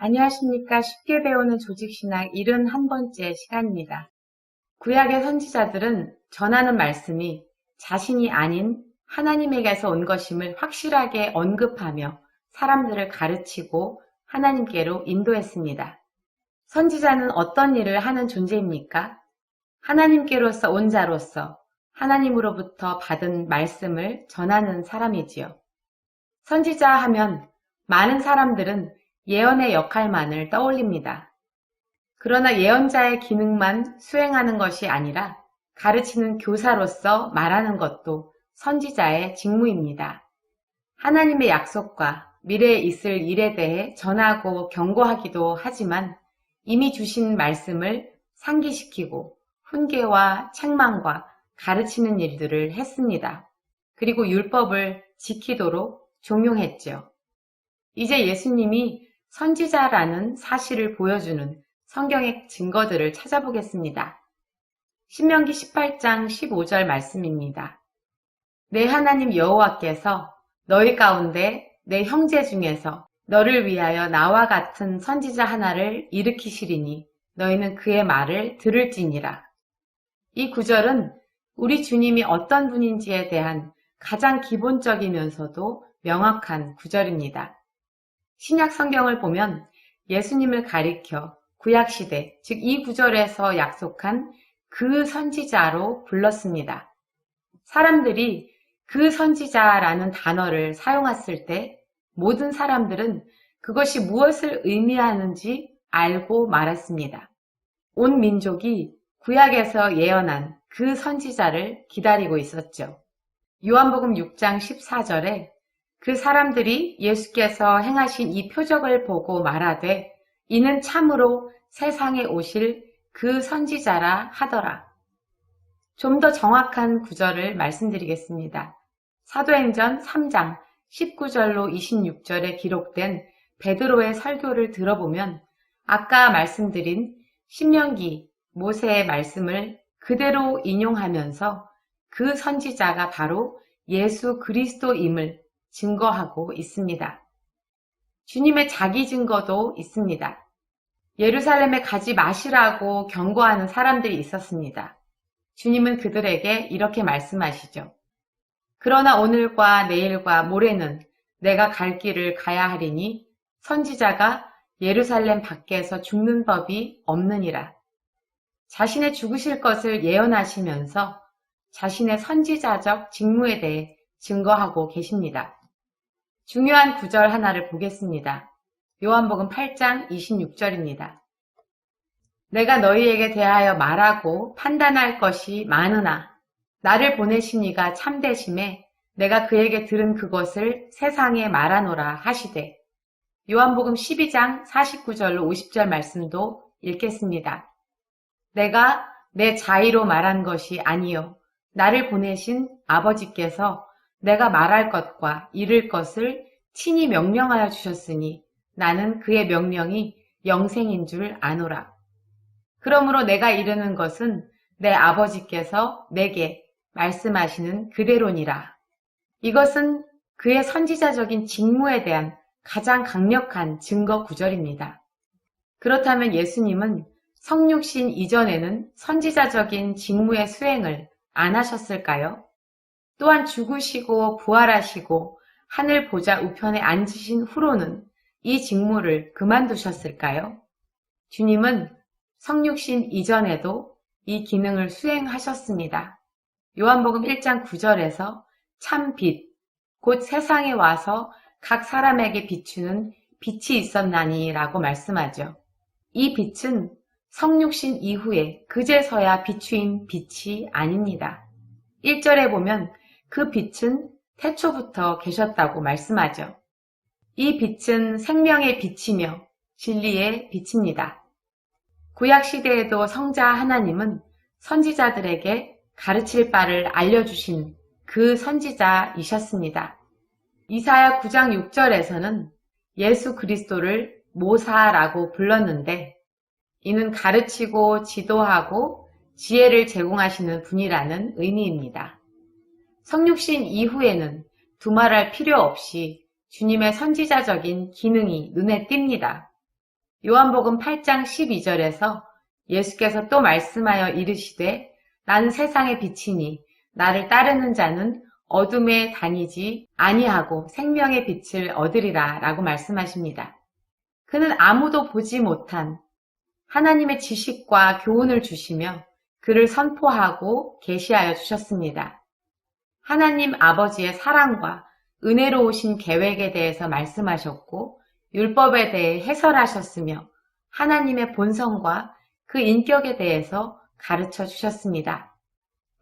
안녕하십니까. 쉽게 배우는 조직신학 71번째 시간입니다. 구약의 선지자들은 전하는 말씀이 자신이 아닌 하나님에게서 온 것임을 확실하게 언급하며 사람들을 가르치고 하나님께로 인도했습니다. 선지자는 어떤 일을 하는 존재입니까? 하나님께로서 온 자로서 하나님으로부터 받은 말씀을 전하는 사람이지요. 선지자 하면 많은 사람들은 예언의 역할만을 떠올립니다. 그러나 예언자의 기능만 수행하는 것이 아니라 가르치는 교사로서 말하는 것도 선지자의 직무입니다. 하나님의 약속과 미래에 있을 일에 대해 전하고 경고하기도 하지만 이미 주신 말씀을 상기시키고 훈계와 책망과 가르치는 일들을 했습니다. 그리고 율법을 지키도록 종용했죠. 이제 예수님이 선지자라는 사실을 보여주는 성경의 증거들을 찾아보겠습니다. 신명기 18장 15절 말씀입니다. 내 하나님 여호와께서 너희 가운데 내 형제 중에서 너를 위하여 나와 같은 선지자 하나를 일으키시리니 너희는 그의 말을 들을지니라. 이 구절은 우리 주님이 어떤 분인지에 대한 가장 기본적이면서도 명확한 구절입니다. 신약 성경을 보면 예수님을 가리켜 구약 시대, 즉 이 구절에서 약속한 그 선지자로 불렀습니다. 사람들이 그 선지자라는 단어를 사용했을 때 모든 사람들은 그것이 무엇을 의미하는지 알고 말았습니다. 온 민족이 구약에서 예언한 그 선지자를 기다리고 있었죠. 요한복음 6장 14절에 그 사람들이 예수께서 행하신 이 표적을 보고 말하되 이는 참으로 세상에 오실 그 선지자라 하더라. 좀 더 정확한 구절을 말씀드리겠습니다. 사도행전 3장 19절로 26절에 기록된 베드로의 설교를 들어보면 아까 말씀드린 신명기 모세의 말씀을 그대로 인용하면서 그 선지자가 바로 예수 그리스도임을 증거하고 있습니다. 주님의 자기 증거도 있습니다. 예루살렘에 가지 마시라고 경고하는 사람들이 있었습니다. 주님은 그들에게 이렇게 말씀하시죠. 그러나 오늘과 내일과 모레는 내가 갈 길을 가야 하리니 선지자가 예루살렘 밖에서 죽는 법이 없느니라. 자신의 죽으실 것을 예언하시면서 자신의 선지자적 직무에 대해 증거하고 계십니다. 중요한 구절 하나를 보겠습니다. 요한복음 8장 26절입니다. 내가 너희에게 대하여 말하고 판단할 것이 많으나 나를 보내신 이가 참되심에 내가 그에게 들은 그것을 세상에 말하노라 하시되 요한복음 12장 49절로 50절 말씀도 읽겠습니다. 내가 내 자의로 말한 것이 아니요 나를 보내신 아버지께서 내가 말할 것과 이를 것을 친히 명령하여 주셨으니 나는 그의 명령이 영생인 줄 아노라. 그러므로 내가 이르는 것은 내 아버지께서 내게 말씀하시는 그대로니라. 이것은 그의 선지자적인 직무에 대한 가장 강력한 증거 구절입니다. 그렇다면 예수님은 성육신 이전에는 선지자적인 직무의 수행을 안 하셨을까요? 또한 죽으시고 부활하시고 하늘 보좌 우편에 앉으신 후로는 이 직무를 그만두셨을까요? 주님은 성육신 이전에도 이 기능을 수행하셨습니다. 요한복음 1장 9절에서 참 빛, 곧 세상에 와서 각 사람에게 비추는 빛이 있었나니 라고 말씀하죠. 이 빛은 성육신 이후에 그제서야 비추인 빛이 아닙니다. 1절에 보면 그 빛은 태초부터 계셨다고 말씀하죠. 이 빛은 생명의 빛이며 진리의 빛입니다. 구약 시대에도 성자 하나님은 선지자들에게 가르칠 바를 알려주신 그 선지자이셨습니다. 이사야 9장 6절에서는 예수 그리스도를 모사라고 불렀는데 이는 가르치고 지도하고 지혜를 제공하시는 분이라는 의미입니다. 성육신 이후에는 두말할 필요 없이 주님의 선지자적인 기능이 눈에 띕니다. 요한복음 8장 12절에서 예수께서 또 말씀하여 이르시되 나는 세상의 빛이니 나를 따르는 자는 어둠에 다니지 아니하고 생명의 빛을 얻으리라 라고 말씀하십니다. 그는 아무도 보지 못한 하나님의 지식과 교훈을 주시며 그를 선포하고 계시하여 주셨습니다. 하나님 아버지의 사랑과 은혜로우신 계획에 대해서 말씀하셨고 율법에 대해 해설하셨으며 하나님의 본성과 그 인격에 대해서 가르쳐 주셨습니다.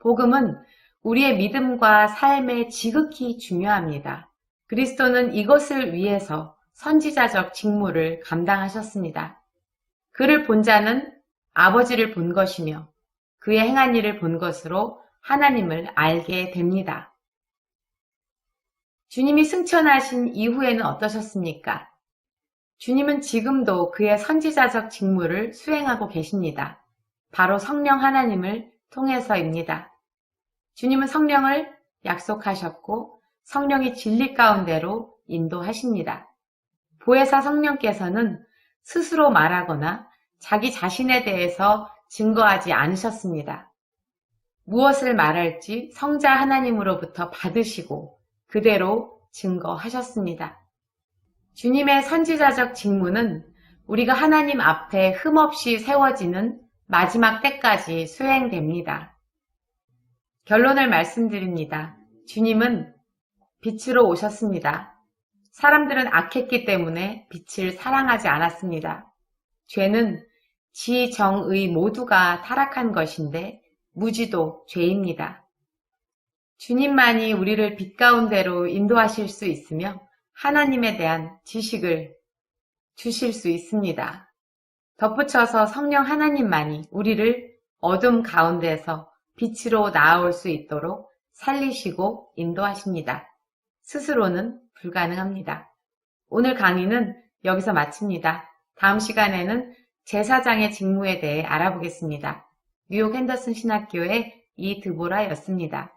복음은 우리의 믿음과 삶에 지극히 중요합니다. 그리스도는 이것을 위해서 선지자적 직무를 감당하셨습니다. 그를 본 자는 아버지를 본 것이며 그의 행한 일을 본 것으로 하나님을 알게 됩니다. 주님이 승천하신 이후에는 어떠셨습니까? 주님은 지금도 그의 선지자적 직무를 수행하고 계십니다. 바로 성령 하나님을 통해서입니다. 주님은 성령을 약속하셨고 성령이 진리 가운데로 인도하십니다. 보혜사 성령께서는 스스로 말하거나 자기 자신에 대해서 증거하지 않으셨습니다. 무엇을 말할지 성자 하나님으로부터 받으시고 그대로 증거하셨습니다. 주님의 선지자적 직무는 우리가 하나님 앞에 흠없이 세워지는 마지막 때까지 수행됩니다. 결론을 말씀드립니다. 주님은 빛으로 오셨습니다. 사람들은 악했기 때문에 빛을 사랑하지 않았습니다. 죄는 지, 정, 의 모두가 타락한 것인데 무지도 죄입니다. 주님만이 우리를 빛 가운데로 인도하실 수 있으며 하나님에 대한 지식을 주실 수 있습니다. 덧붙여서 성령 하나님만이 우리를 어둠 가운데서 빛으로 나아올 수 있도록 살리시고 인도하십니다. 스스로는 불가능합니다. 오늘 강의는 여기서 마칩니다. 다음 시간에는 제사장의 직무에 대해 알아보겠습니다. 뉴욕 핸더슨 신학교의 이드보라였습니다.